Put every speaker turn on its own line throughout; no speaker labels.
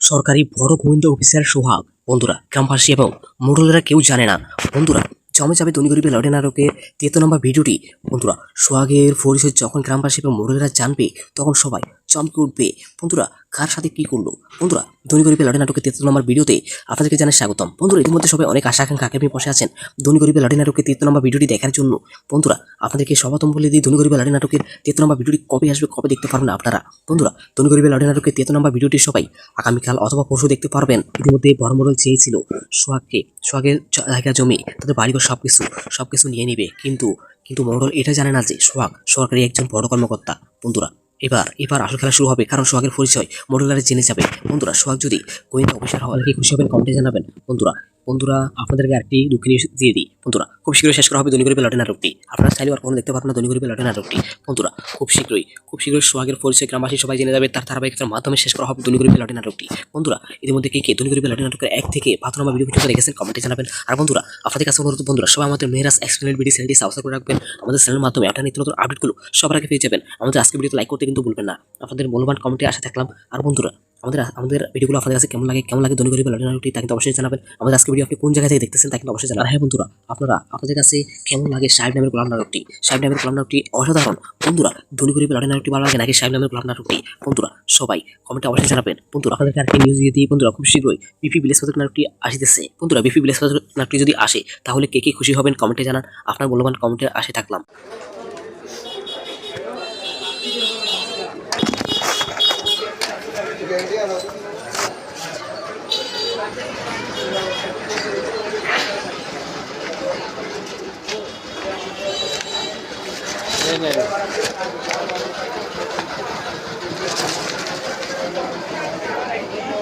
সরকারি বড় গোয়েন্দা অফিসার সোহাগ, বন্ধুরা, গ্রামবাসী এবং মোড়লেরা কেউ জানে না। বন্ধুরা, জমে যাবে ধনী গরিবের লড়ে নাটকে তেতো নম্বর ভিডিওটি। বন্ধুরা, সোহাগের পরিচয় যখন গ্রামবাসী এবং মোড়লেরা জানবে, তখন সবাই চমকে উঠবে। বন্ধুরা, কার সাথে কি করল? বন্ধুরা, ধনী গরিবের লড়ে নাটকের তৃতীয় নম্বর ভিডিওতে আপনাদেরকে জানাই স্বাগতম। বন্ধুরা, ইতিমধ্যে সবাই অনেক আশা আকাঙ্ক্ষা আগামী বসে আছেন ধনী গরিবের লড়ে নাটকের তৃতীয় নম্বর ভিডিওটি দেখার জন্য। বন্ধুরা, আপনাদেরকে সর্বপ্রথম বলে দিই, ধনী গরিবের লড়ে নাটকের তৃতীয় নম্বর ভিডিওটি কবে আসবে, কবে দেখতে পারবেন আপনারা? বন্ধুরা, ধনী গরিবের লড়ে নাটকের তৃতীয় নম্বর ভিডিওটি সবাই আগামীকাল অথবা পরশু দেখতে পারবেন। ইতিমধ্যে বড় মোড়ল চেয়েছিল সোহাগকে। সোহাগের জায়গা জমি, তাদের বাড়িঘর সব কিছু সব কিছু নিয়ে নিবে। কিন্তু কিন্তু মোড়ল এটা জানে না যে সোহাগ সরকারি একজন বড় কর্মকর্তা। বন্ধুরা এবার এবার আসল খেলা শুরু হবে। কারণ সোহাগের পরিচয় মডুলারে জেনে যাবে। বন্ধুরা, সোহাগ যদি গোয়েন্দা অফিসার হওয়ার কি খুশি হবেন, কমেন্টে জানাবেন। বন্ধুরা বন্ধুরা, আপনাদেরকে আরেকটি দুঃখী নিউজ দিয়ে দিই। বন্ধুরা, খুব শীঘ্রই শেষ করা হবে ধনী গরিবের লটে নাটকটি। আপনারা চাইলে আর কোনো দেখতে পারবেন না গরিবের লটে নাটকটি। বন্ধুরা, খুব শীঘ্রই খুব শীঘ্রই সোহাগের পরিচয়, গ্রামবাসী সবাই জেনে যাবে তার ধারাবাহিকতার মাধ্যমে শেষ করা হবে ধনী গরিবের লটে নাটকটি। বন্ধুরা, ইতিমধ্যে কে কে ধনী গরিবের লটে নাটকের এক থেকে বাহাত্তর নম্বর ভিডিও পর্যন্ত রেখেছেন কমেন্টে জানাবেন। আর বন্ধুরা, আপনাদের কাছে অনুরোধ, বন্ধুরা, সবাই আমাদের মেহরাজ এক্সপ্লেনেড ভিডিও চ্যানেলটি সাবস্ক্রাইব করে রাখবেন। আমাদের চ্যানেলের মাধ্যমে একটা নিত্য নতুন আপডেটগুলো সবার আগে পেয়ে যাবেন। আমাদের আজকে ভিডিওতে লাইক করতে কিন্তু ভুলবেন না। আপনাদের মূল্যবান কমেন্টে আশা থাকলাম। আর বন্ধুরা আমাদের আমাদের ভিডিওগুলো আপনাদের কাছে কেমন লাগে কেমন লাগে ধনী গরিবের লটে নাটকটি তা কিন্তু অবশ্যই জানাবেন। আমাদের আজকে ভিডিও আপনি কোন জায়গা থেকে দেখতেছেন তা কিন্তু অবশ্যই জানাবেন। হ্যাঁ বন্ধুরা, আপনারা, আপনাদের কাছে কেমন লাগে সাহেব নামের গোলাম নাটকটি? সাহেব নামের গোলাম নাটকটি অসাধারণ। বন্ধুরা ধনী গরিবের লটে নাটকটি ভালো লাগে নাকি সাহেব নামের গোলাম নাটকটি? বন্ধুরা, সবাই কমেন্টে অবশ্যই জানাবেন। বন্ধুরা, আপনাদেরকে আরেকটি নিউজ দিয়ে দিই। বন্ধুরা, খুব শীঘ্রই বিপি বৃহস্পতি নাটকটি আসতেছে। বন্ধুরা, বিপি বৃহস্পতি নাটকটি যদি আসে, তাহলে কে কে খুশি হবেন কমেন্টে জানান। আপনার মূল্যবান কমেন্টে আসে থাকলাম।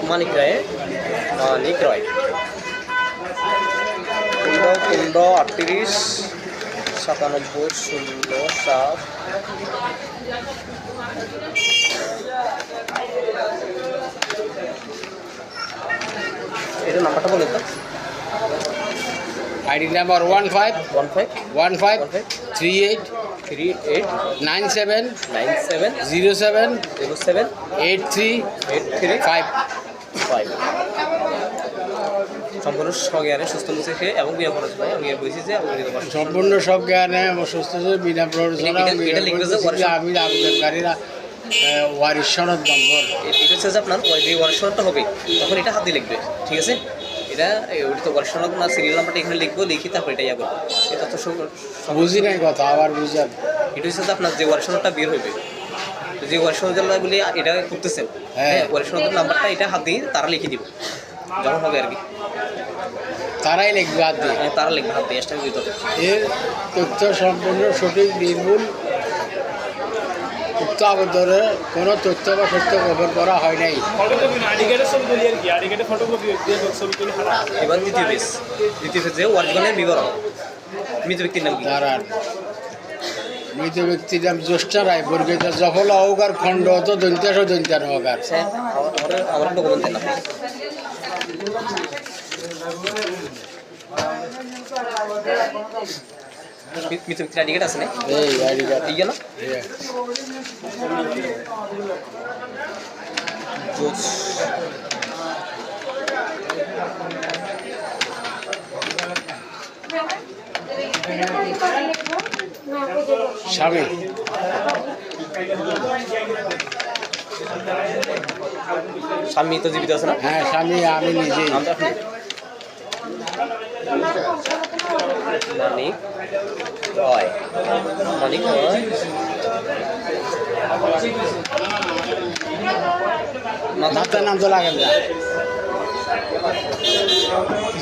মানিক রায় মানিক রয়। পনেরো পনেরো আটত্রিশ সাতানব্বই শূন্য সাত। এটা নাম্বারটা বলে তো।
ID number one five.
One five.
One five. Three eight
three eight
nine seven
nine seven
zero seven
zero seven
eight three
eight three
five
five সম্পূর্ণ সজ্ঞানে সুস্থ মুছে খেয়ে এবং করেছে ভাই আমি বলছি যে
সম্পূর্ণ সব জ্ঞানে আমার সুস্থ বিনা
ওয়ারিশ-
আমি আবেদনকারীরা ওয়ারিশ সনদ নম্বর
এটা হচ্ছে যে আপনার যে ওয়ারেশনটা হবে তখন এটা হাতে লিখবে। ঠিক আছে? এটা ওটা তো ওয়ারেশন না সিরিয়াল নাম্বারটা এখানে লিখব লিখি তারপর এটা করব এটা তো
বুঝি নাই কথা আবার বুঝান
এটা হচ্ছে আপনার যে ওয়ারেশনটা বের হইবে। যে ওয়ারেশন বলি এটা করতেছেন।
হ্যাঁ।
হ্যাঁ ওয়ারেশনের নাম্বারটা এটা হাত দিয়ে তারা লিখে দিব। যখন হবে আর কি।
তারাই লিখবে আর দিয়ে।
হ্যাঁ, তারা লিখবে হাত দিয়ে
এর তথ্য সম্পূর্ণ সঠিক নির্ভুল উক্ত আবেদনে কোনো তথ্য বা সত্য গোপন করা হয় নাই।
এবার দ্বিতীয় পেজ দ্বিতীয় পেজে ওয়ারিশনের বিবরণ মৃত ব্যক্তির নাম কি?
দাঁড়ান মৃত ব্যক্তির নাম জ্যেষ্ঠা রায় বর্গিত জফল অহকার খণ্ড তো দন্ত্যাস দন্ত্যান অহকার
আমার আছে না?
এই আইডি কার্ড
এই গেল? জোস।
স্বামী।
স্বামী তো জীবিত আছে না?
হ্যাঁ স্বামী আমি নিজেই।
আপনি? মানিক রয় মানিক রয় মাথা
মাতার নাম তো লাগেন না।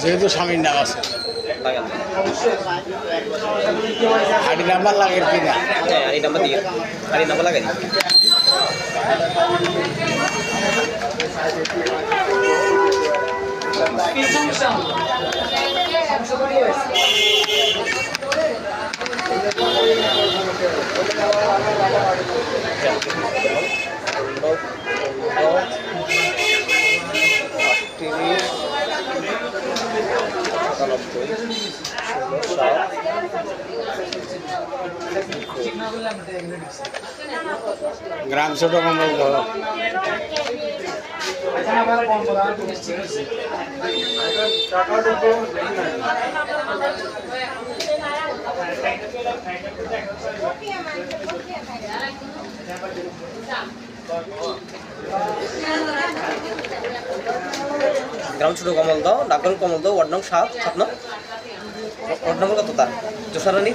যেহেতু স্বামীর নাম আছে।
লাগান
নাম্বার লাগে কি না?
আর এই নাম্বার দিয়ে। আর এই নাম্বার লাগাই সাতানব্বই ষোলো সাত
গ্রাম ছোট কমল
গ্রাম ছোট কমল দাও ডাকল কমল দাও ওয়ার্ড নং সাত সাত নং ওয়ার্ড নম্বর কত তার? জোসারানি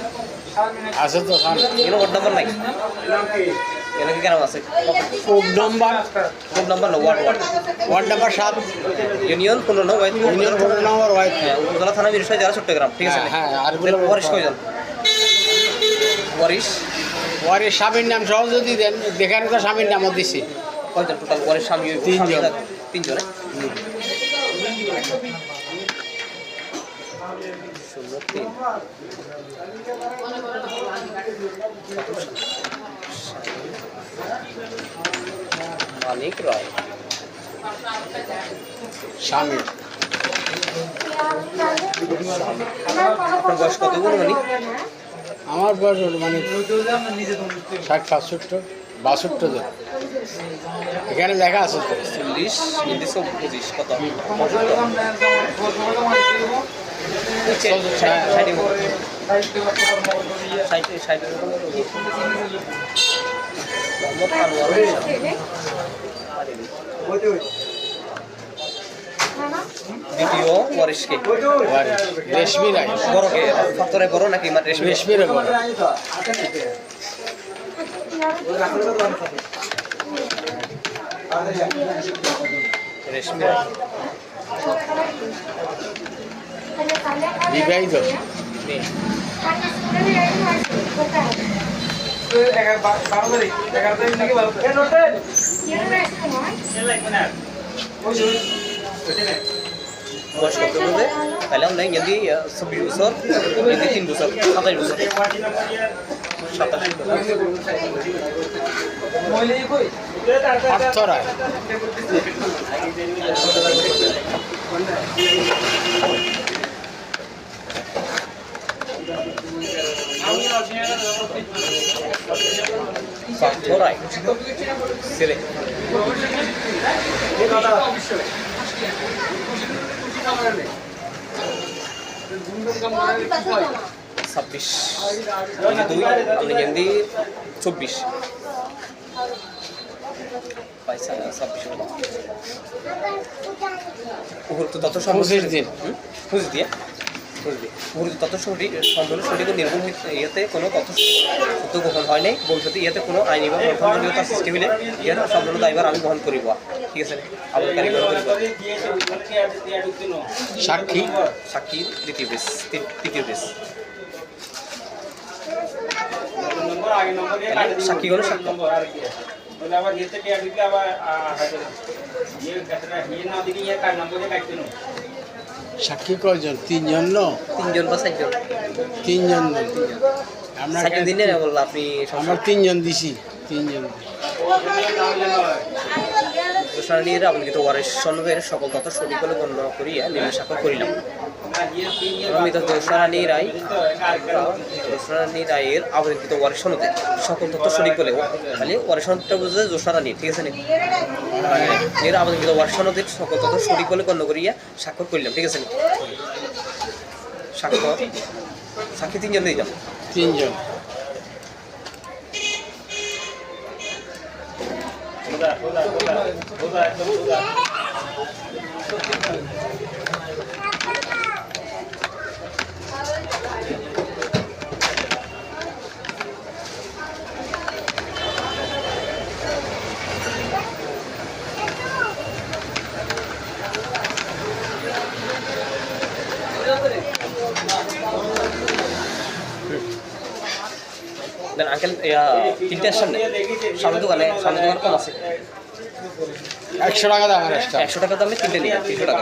আছে তো সামনে
এখানে ওয়ার্ড নম্বর নাই? এখানে কি গ্রাম আছে?
Code number?
কোড নম্বর না ওয়ার্ড ওয়ার্ড
ওয়ার্ড নাম্বার সাত।
ইউনিয়ন পনেরো নং ওয়াইড
ইউনিয়ন কোড নম্বর ওয়াইড
হ্যাঁ উপজেলা থানা মিরসাই জেলা চট্টগ্রাম ঠিক আছে?
হ্যাঁ, হ্যাঁ, আর
ওয়ারিশ কয়জন? ওয়ারিশ?
ওয়ারের স্বামীর নাম সহ যদি দেন দেখানো তো স্বামীর নামও দিছি।
কয়জন টোটাল ওয়ারিশ স্বামী
তিনজন।
মানিক রায়।
স্বামী।
বয়স কত
আমার বয়স মানে ষাট পাঁচষট্টি বাষট্টি জন এখানে লেখা আছে তো।
চল্লিশ পঁচিশ কত। দ্বিতীয় ওয়ারিশকে
রেশমি রায়।
বড়কে ফতরে বড় নাকি? মানে রেশমি?
রেশমি রে বড়
রেশমি রায়।
বিবাহিত
মেয়ে।
বারো তারিখ এগারো তারিখ নাকি বারো তারিখ
বয়স কত হবে তাহলে আমরা যদি বছর যদি তিন বছর সাতাশ বছর সাতাশ
পার্থ রায়
পার্থ রায় ছেলে ছাব্বিশ। দুই আপনি হিন্দি চব্বিশ। তত
পঁচিশ দিন।
বুঝ দিয়ে? মুহূর্ত তত সঠিক সম্পূর্ণ সঠিক ও নির্ভুল ইয়েতে কোনো তথ্য সত্য গ্রহণ হয় নাই। ভবিষ্যতে ইয়েতে কোনো আইনি বা গ্রহণযোগ্যতা সৃষ্টি হইলে ইহার সম্পূর্ণ দায়ভার আমি বহন করিব। ঠিক আছে? আবেদনকারী গ্রহণ করিব।
সাক্ষী।
সাক্ষীর দ্বিতীয় বেশ। তৃতীয় বেশ সাক্ষী গণ সাক্ষ্য
আবার ইয়েতে টিয়া দিলে আবার ইয়ে ক্ষেত্রে ইয়ে না দিলে ইয়ে কার নম্বরে কাটতে নো
সাক্ষী। কয়জন? তিনজন ন?
তিনজন বা চারজন।
তিনজন। আমরা
দিনে বলল আপনি
আমরা তিনজন দিছি। তিনজন।
দোষারণীর আবন্ধিত ওয়ারিশ সনদের সকল তথ্য সঠিক বলে গণ্য করিয়া নিম্ন স্বাক্ষর করিলাম রায় দোষারানী রায়ের আবন্ধিত ওয়ারিশ সনদে সকল তথ্য সঠিক বলে খালি ওয়ারিশ সনদটা বুঝে দোষারানী ঠিক আছে এর আবন্ধিত ওয়ারিশ সনদের সকল তথ্য সঠিক বলে গণ্য করিয়া স্বাক্ষর করিলাম, ঠিক আছে স্বাক্ষর সাক্ষী তিনজন যাব
তিনজন।
দেন আঙ্কেল তিনটার সামনে সামনে দোকানে সামনে দোকান কম আছে।
একশো টাকা দাম
একশো টাকা দামে তিনটে নিয়ে তিনশো টাকা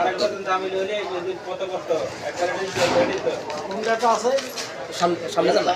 সামনে যান না?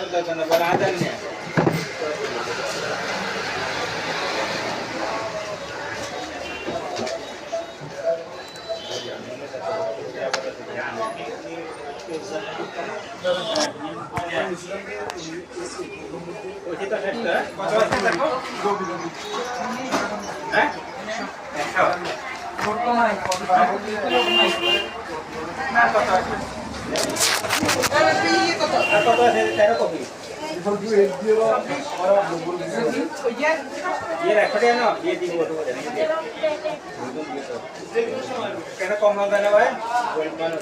কেন কম দাম দেয় না ভাই গরিব মানুষ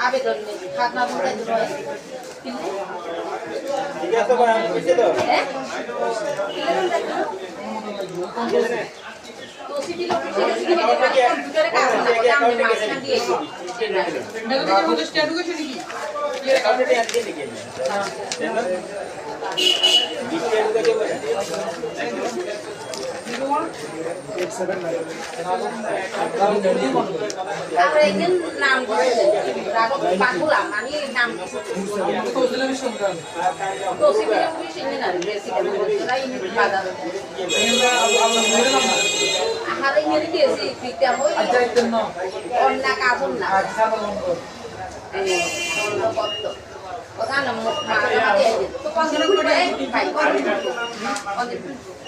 আবেদন কিন্তু
ঠিক আছে তো?
আমি তারপরে একদিন নাম দিয়েছে রাগত পাকুলা মানে নাম তো না আহারে ইংরেজি দিয়েছি পিতা হই অন্য কাজ না অন্য কত তো করে ভাই Hasan, saya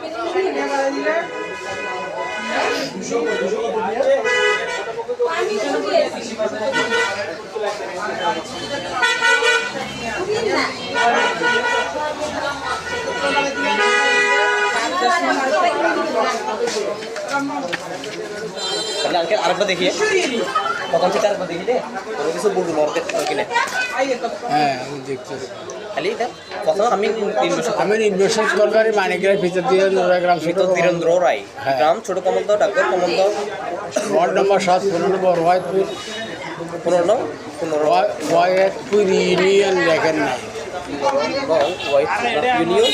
তাহলে আজকে দেখিয়ে প্রথম থেকে আরেকবার দেখি দে। কোনো কিছু বলব
হ্যাঁ
প্রথমে আমি
মানিকের ভিতর দিয়ে গ্রাম
রায়। গ্রাম ছোট
ওয়ার্ড নম্বর সাত পনেরো নম্বর
পনেরো পনেরো
ইউনিয়ন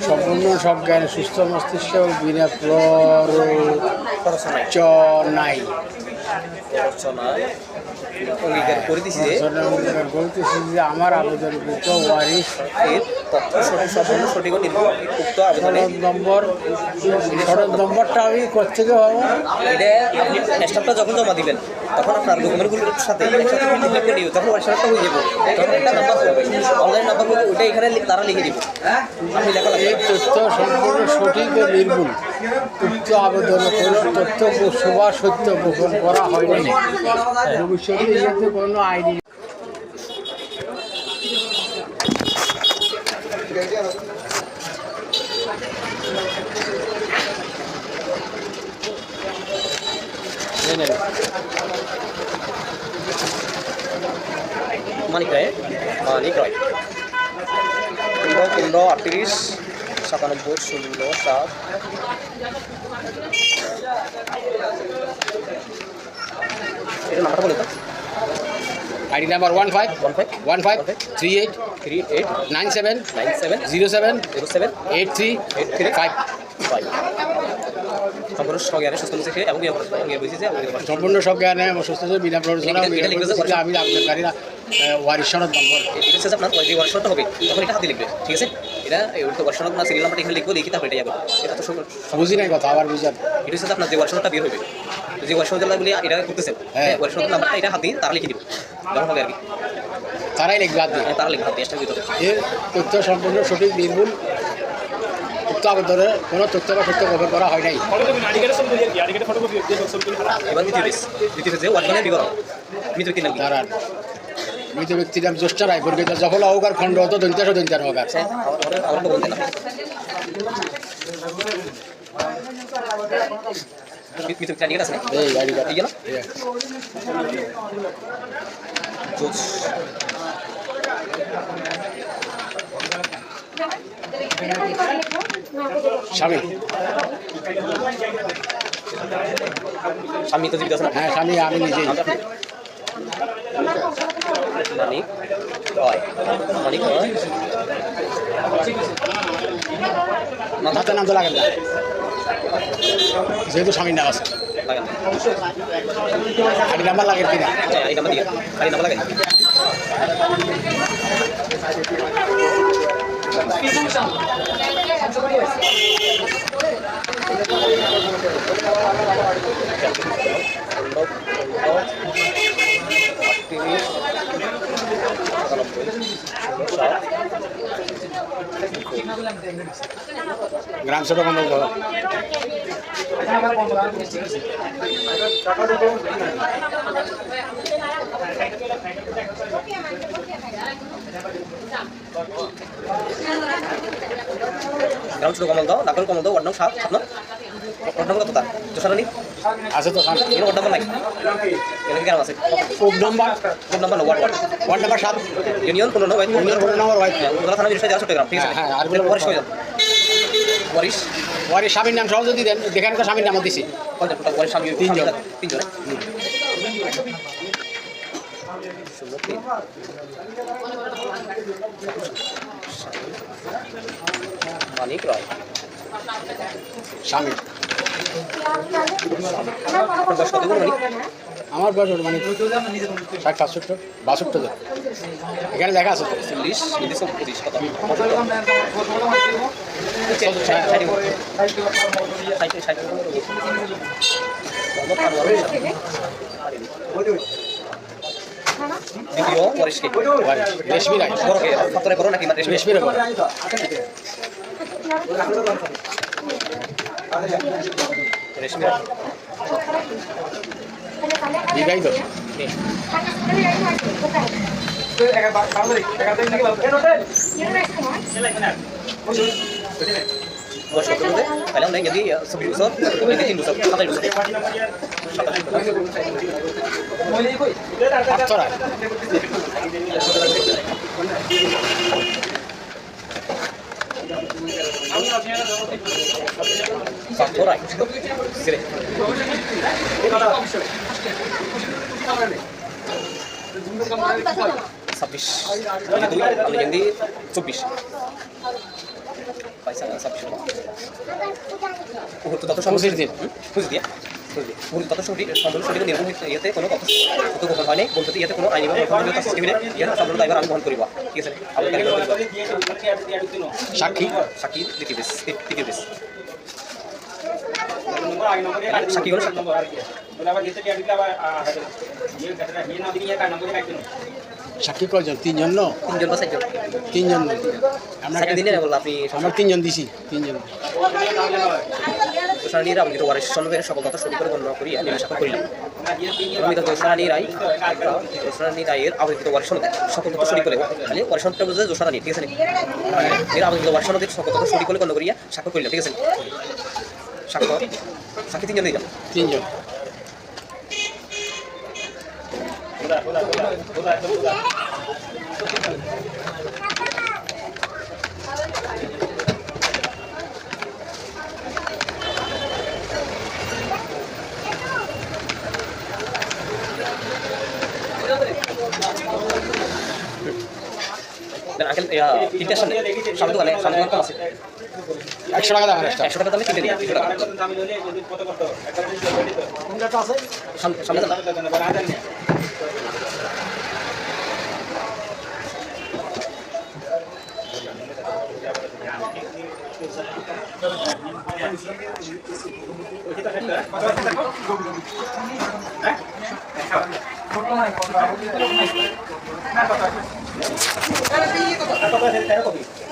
সম্পূর্ণ সব জ্ঞান সুস্থ মস্তিষ্ক বিনা
নাই
নাই
খরচ নাই অঙ্গীকার করে দিছি যে
বলতেছি যে আমার আবেদনকৃত ওয়ারিশ
এর তথ্য সম্পূর্ণ সঠিক ও উক্ত আবেদনে
নম্বর সনদ নম্বরটা আমি কোথেকে পাবো
এটা আপনি স্টাফটা যখন জমা দিবেন তখন আপনার ডকুমেন্টগুলোর সাথে একসাথে print করে দিবে তখন হোয়াটসঅ্যাপটা হয়ে যাবে। তখন একটা নাম্বার করবে। অনলাইন নাম্বার ওটা এখানে তারা লিখে দিবে। আপনি লেখা লাগবে
তথ্য সম্পূর্ণ সঠিক ও নির্ভুল। উক্ত আবেদন কোনো তথ্য শোভা সত্য গোপন করা হয়নি। ভবিষ্যতে কোনো আইনি
মানিক রায় মানিক রায়। পনেরো আটত্রিশ। সাতানব্বই শূন্য সাত এটা নাম্বারটা বলে
ID number one five
one five
one five three eight
three eight
nine seven
nine seven
zero seven
zero seven
eight three
eight three
five
five সম্পূর্ণ সজ্ঞানে সুস্থ মুখে এবং ইয়ে ইয়ে ইয়ে
সম্পূর্ণ সব জ্ঞানে সুস্থ বিনা প্ররোচনা আমি আবেদনকারীরা ওয়ারিশ সনদ নম্বর
এটা হচ্ছে আপনার যে ওয়ার্কশপটা হবে তখন এটা হাতে লিখবে ঠিক আছে এটা তো ওয়ার্কশপ আপনার সিরিয়াল নাম্বারটা এখানে লিখব লিখি তারপরে এটা যাবে এটা তো
বুঝি নাই কথা আবার বুঝান
এটা হচ্ছে আপনার যে ওয়ার্কশপটা বের হবে যে ওয়ার্কশপ যেগুলো এটা করতেছে
হ্যাঁ।
নাম্বারটা এটা হাতে তারা লিখে দিব। যখন হবে আর কি।
তারাই লিখবে হাত দিয়ে।
হ্যাঁ, তারা লিখে হাতে ভিতরে।
এর তথ্য সম্পূর্ণ সঠিক নির্ভুল আবেদনের কোনো তথ্য বা সত্য গোপন করা হয় নাই।
এবার দ্বিতীয় দ্বিতীয় পেজে ওয়ার্ডমানের বিবরণ ব্যক্তির
দাঁড়ান। মৃত ব্যক্তির নাম জ্যেষ্ঠ রায় বর্গিত জফল অহকার খণ্ড হতো দন্তাস দন্তার হোক
আচ্ছা, আমার- আমার তো বলতে না মৃত ব্যক্তির আইডি কার্ড আছে না?
এই গাড়ি
এই যে না? জোস
স্বামী।
স্বামী তো না?
হ্যাঁ স্বামী আমি নিজেই।
মানিক। রয় মানিক রয়
মাথাতে নাম তো লাগেন না। যেহেতু স্বামীর নাম আছে। নাম্বার লাগে কিনা?
আচ্ছা এই নাম্বার দিয়ে। গাড়ি নাম্বার লাগাই
গ্রাম ছোট কমল ঘর
গ্রাম ছোট কমল দাও ডাকল কমল দাও ওয়ার্ড নাম সাত সাত না ওয়ার্ড নাম্বার কত তার? জোসারানি
আছে তো
এর ওয়ার্ড নাম্বার নাই। এখানে গ্রাম আছে?
উপ নম্বর?
কোন number ward ward
ward number সাত।
ইউনিয়ন কোনো নয়
ফোন নম্বর ওয়াইফ
উদলা থানা বিরসাই যাওয়া চট্টগ্রাম ঠিক আছে?
হ্যাঁ, হ্যাঁ, আর
পরিশ কয়জন পরিশ
ওয়ারি স্বামীর নাম সহ যদি দেন দেখেন তো স্বামীর নামও দিছি।
পরিশ স্বামী
তিনজন।
তিনজন শূন্য তিন মানিক রয়।
স্বামী আমার বয়স মানে ষাট পাঁচষট্টি বাষট্টি এখানে দেখা আছে
চল্লিশ চল্লিশ পঁচিশ দ্বিতীয়
রেশমি রায়।
বড় কে? বড় নাকি? রেশমি
রেশমির
কত মধ্যে তাহলে আমরা যদি চব্বিশ বছর যদি তিন বছর সাতাশ
রায়
ছেলে ছাব্বিশ দুই আমি যদি চব্বিশ পয়সা ছাব্বিশ তত
পঁচিশ দিন।
বুঝ দিয়ে মুহূর্ত তত সঠিক সম্পূর্ণ সঠিক ইয়েতে কোনো তথ্য তথ্য গোপন বলতে ইয়েতে কোনো আইনি ইয়েতে সম্পূর্ণ দায়ভার আমি বহন করিব। ঠিক আছে?
সাক্ষী
সাক্ষী দ্বিতীয় বেশ তৃতীয় বেশ।
সাক্ষী নম্বর আর কি
কয়জন? তিনজন ন?
তিনজন বা চারজন।
তিনজন আমরা
দিনে বলল আপনি
আমরা তিনজন দিছি তিনজন।
রাম কিন্তু ওয়ারের সন্দেহের সকল সঠিক করে গণনা করিয়া নির্দেশ করিলাম আমি তো দোষারানী রায় দোষারানী রায়ের আবেদিত ওয়ারের করে খালি ওয়ারের সনদটা বুঝে দোষারানী ঠিক আছে? এর আবেদিত ওয়ারের করে গণনা করিয়া সাক্ষ্য করিলাম ঠিক আছে? সাক্ষী তিনজন দিলাম
তিনজন
আঙ্কেল তিনটার সামনে সামনে দোকানে সামনে দোকান আছে।
একশো টাকা দাম
টাকা দামে টাকা। সামনে দাম
কত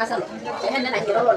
Hasan, jangan nak kira lor.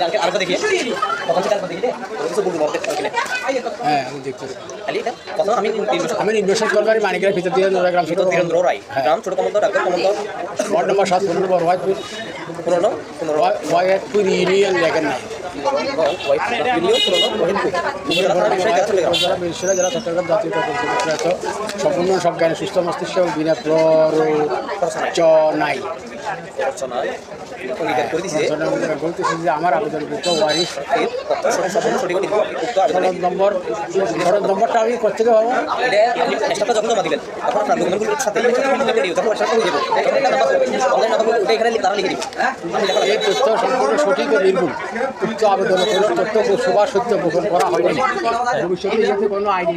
কালকে আরেকবার দেখিয়ে। তখন থেকে আরেকবার দেখিয়ে কিছু বলব কালকে
হ্যাঁ আমি দেখছি।
খালি এটা আমি
আমি নির্বাচন করবার মানিকের ভিতর দিয়ে গ্রাম ছোট
ছোট ধীরেন্দ্র রায়। গ্রাম ছোট কমলদর ডাক্তার কমলদর
ওয়ার্ড নম্বর সাত পনেরো
পুরনো পনেরো
হোয়াইটপুর ইউনিয়ন দেখেন বেশিরা যারা চট্টগ্রাম জাতীয় সম্পূর্ণ সব জ্ঞানে সুস্থ মস্তিষ্ক বিনা
করে দিয়েছে
জনগণকে বলতেছি যে আমার আবেদনকৃত নম্বরটা আমি তথ্য সম্পূর্ণ সঠিক উক্ত আবেদন করে তথ্য সবার সত্য গ্রহণ করা হয়নি ভবিষ্যতে যাতে কোনো আইডি